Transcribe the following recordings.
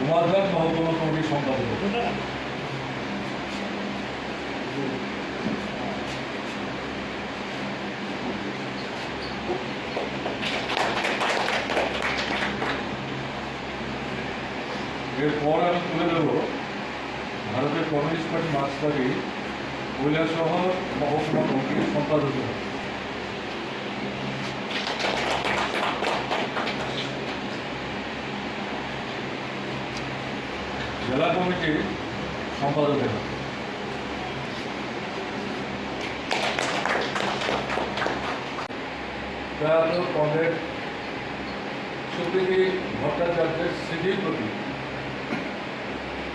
কুমারঘাট মহকুমা কমিটির সম্পাদক। এরপর আমি তুলে দেব ভারতের কমিউনিস্ট পার্টি মার্ক্সবাদী কৈলাসহর মহকুমা কমিটির সম্পাদক। জেলা কমিটির সম্পাদক কমরেড সুপ্রীতি ভট্টাচার্যের স্মৃতির প্রতি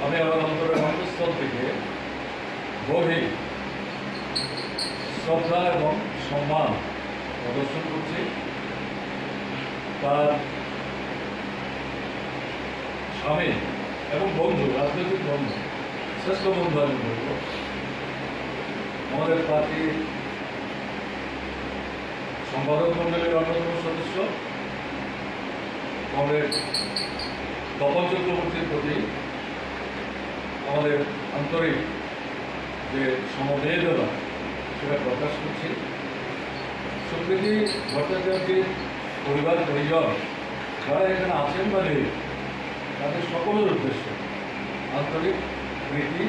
আমি আমার অন্তরের অন্তঃস্থল থেকে গভীর শ্রদ্ধা এবং সম্মান প্রদর্শন করছি। তার স্বামী এবং বন্ধু, রাজনৈতিক বন্ধু, শ্রেষ্ঠ বন্ধু আমি বলব। আমাদের পার্টির সম্পাদক মন্ডলীর অন্যতম সদস্য কমরেড তপন চক্রবর্তীর প্রতি আমাদের আন্তরিক যে সমবেদনা, সেটা প্রকাশ করছি। সুপ্রীতি ভট্টাচার্যের পরিবার, পরিজন, যারা এখানে আছেন বা নেই তাদের সকলের উদ্দেশ্যে। আন্তরিক প্রীতি।